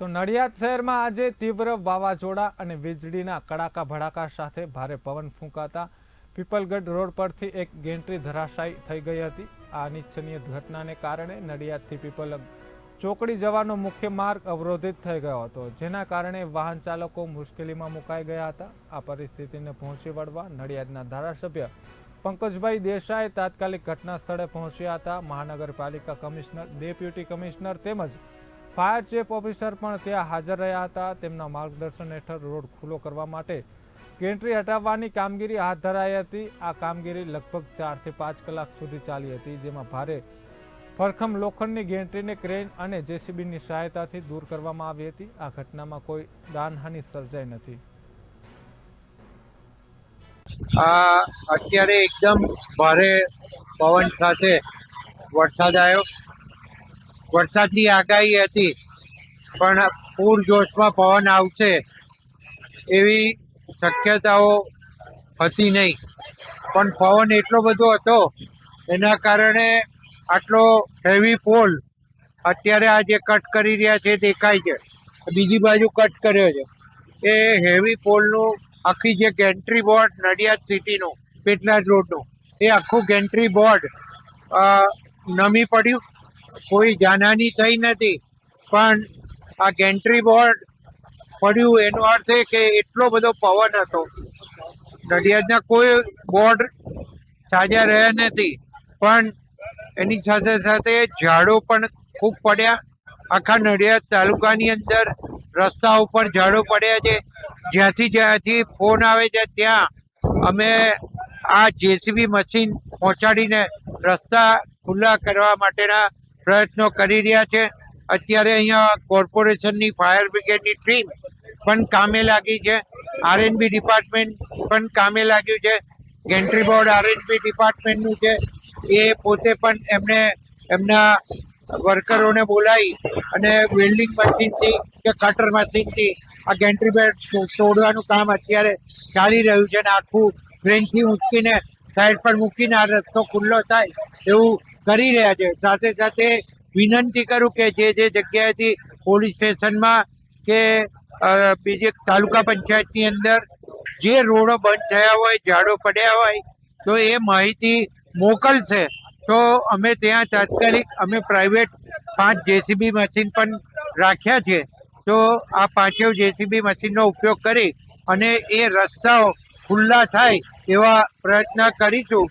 તો નડિયાદ શહેરમાં આજે તીવ્ર વાવાઝોડા અને વીજળીના કડાકા ભડાકા સાથે ભારે પવન ફૂંકાતા પીપલગઢ રોડ પરથી એક ગેન્ટ્રી ધરાશાયી થઈ ગઈ હતી. આ અનિચ્છનીય ઘટનાને કારણે નડિયાદથી પીપલ ચોકડી જવાનો મુખ્ય માર્ગ અવરોધિત થઈ ગયો હતો, જેના કારણે વાહન ચાલકો મુશ્કેલીમાં મુકાઈ ગયા હતા. આ પરિસ્થિતિને પહોંચી વળવા નડિયાદના ધારાસભ્ય પંકજભાઈ દેસાઈ તાત્કાલિક ઘટના સ્થળે પહોંચ્યા હતા. મહાનગરપાલિકા કમિશનર, ડેપ્યુટી કમિશનર તેમજ ફાયર ચીફ ઓફિસર પણ ત્યાં હાજર રહ્યા હતા. તેમના માર્ગદર્શન હેઠળ રોડ ખુલ્લો કરવા માટે કેન્ટ્રી હટાવવાની કામગીરી હાથ ધરાઈ હતી. આ કામગીરી લગભગ ચારથી પાંચ કલાક સુધી ચાલી હતી, જેમાં ભારે ભરખમ લોખંડની ગેન્ટ્રીને ક્રેન અને જેસીબીની સહાયતાથી દૂર કરવામાં આવી હતી. આ ઘટનામાં કોઈ દાનહાનિ સર્જાઈ નથી. આ અત્યારે એકદમ ભારે પવન સાથે વરસાદ આવ્યો. વરસાદની આગાહી હતી, પણ પૂરજોશમાં પવન આવશે એવી શક્યતાઓ હતી નહીં. પણ પવન એટલો બધો હતો, એના કારણે આટલો હેવી પોલ અત્યારે આ જે કટ કરી રહ્યા છે, દેખાય છે. બીજી બાજુ કટ કર્યો છે. એ હેવી પોલનું આખી જે ગેન્ટ્રી બોર્ડ નડિયાદ સિટીનું પેટલાદ રોડનું એ આખું ગેન્ટ્રી બોર્ડ નમી પડ્યું. કોઈ જાનહાની થઈ નથી. પણ આ ગેન્ટ્રી બોર્ડ પડ્યું, એનો અર્થ એ કે એટલો બધો પવન હતો. નડિયાદના કોઈ બોર્ડ સાજા રહ્યા નથી. પણ એની સાથે સાથે ઝાડો પણ ખૂબ પડ્યા. આખા નડિયાદ તાલુકાની અંદર રસ્તા ઉપર ઝાડો પડ્યા છે. જ્યાંથી જ્યાંથી ફોન આવે છે, ત્યાં અમે આ જેસીબી મશીન પહોંચાડીને રસ્તા ખુલ્લા કરવા માટેના પ્રયત્નો કરી રહ્યા છે. અત્યારે અહીંયા કોર્પોરેશનની ફાયર બ્રિગેડની ટીમ પણ કામે લાગી છે. આરએનબી ડિપાર્ટમેન્ટ પણ કામે લાગ્યું છે. ગેન્ટ્રી બોર્ડ આરએનબી ડિપાર્ટમેન્ટનું છે. એ પોતે પણ એમને એમના વર્કરોને બોલાવી અને વેલ્ડિંગ મશીનથી કે કટર મશીનથી આ ગેન્ટ્રી બેડ તોડવાનું કામ અત્યારે ચાલી રહ્યું છે અને આખું ટ્રેનથી ઊંચકીને સાઈડ પર મૂકીને આ રસ્તો ખુલ્લો થાય એવું કરી રહ્યા છે. સાથે સાથે વિનંતી કરું કે જે જે જગ્યાએથી પોલીસ સ્ટેશનમાં કે બીજે તાલુકા પંચાયતની અંદર જે રોડો બંધ થયા હોય, ઝાડો પડ્યા હોય, તો એ માહિતી મોકલશે. તો અમે ત્યાં તાત્કાલિક, અમે પ્રાઇવેટ પાંચ જેસીબી મશીન પણ રાખ્યા છે. તો આ પાંચેય જેસીબી મશીનનો ઉપયોગ કરી અને એ રસ્તાઓ ખુલ્લા થાય એવા પ્રયત્ન કરીશું.